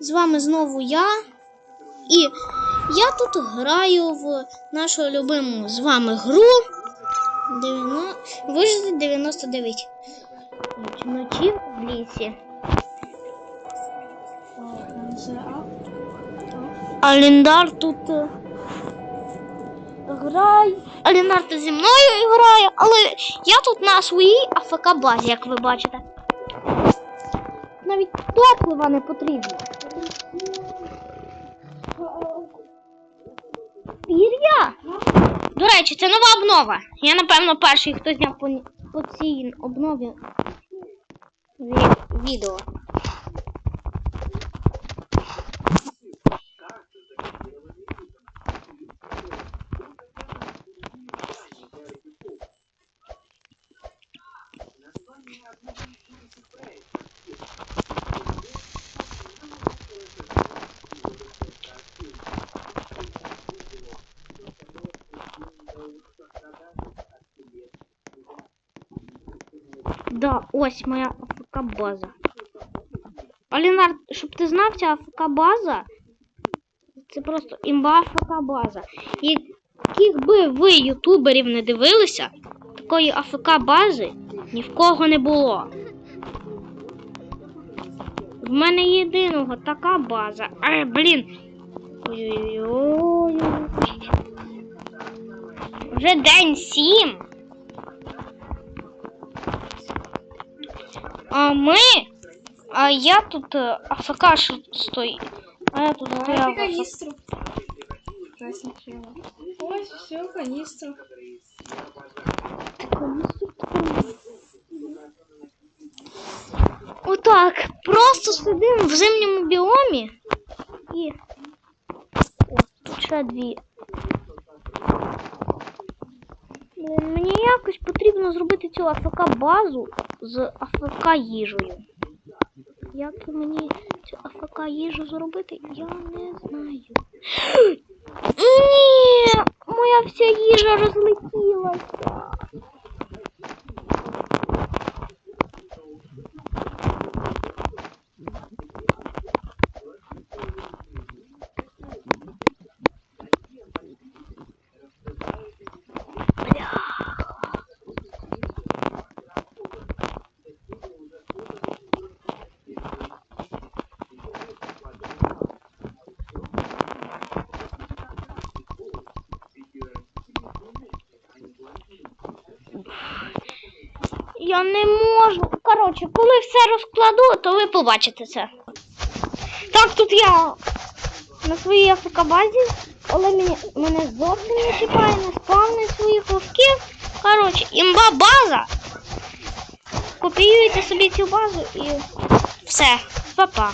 З вами знову я. І я тут граю в нашу любиму з вами гру. Дев'яно- Вижити 99 ночів в лісі. А Ліндар тут е, грає. А тут зі мною грає, але я тут на своїй АФК базі, як ви бачите. Навіть топлива не потрібно. Пір'я! До речі, це нова обнова. Я, напевно, перший, хто зняв по, по цій обнові відео. Да, ось моя АФК база. Алінар, щоб ти знав, ця АФК база. Це просто імба АФК база. Яких би ви ютуберів не дивилися, такої АФК бази ні в кого не було. В мене єдиного така база. Ай, блін. Ой-ой-ой. Вже день сім. А ми. А я тут е, АФК ш- стою. А я тут стояв. Давайте в канистру. Давай сначала. Ось, все, канистру. Отак. Просто сидимо в зимньому біомі. І. О, тут ще дві. якось потрібно зробити цю АФК базу з АФК їжею. Як мені цю АФК їжу зробити, я не знаю. Ні, моя вся їжа розлетілася. Я не можу. Коротше, коли все розкладу, то ви побачите це. Так, тут я на своїй АФК-базі, але мені, мене зовсім не чіпає, не спавни своїх вовків. Коротше, імба база. Копіюєте собі цю базу і все. Па-па.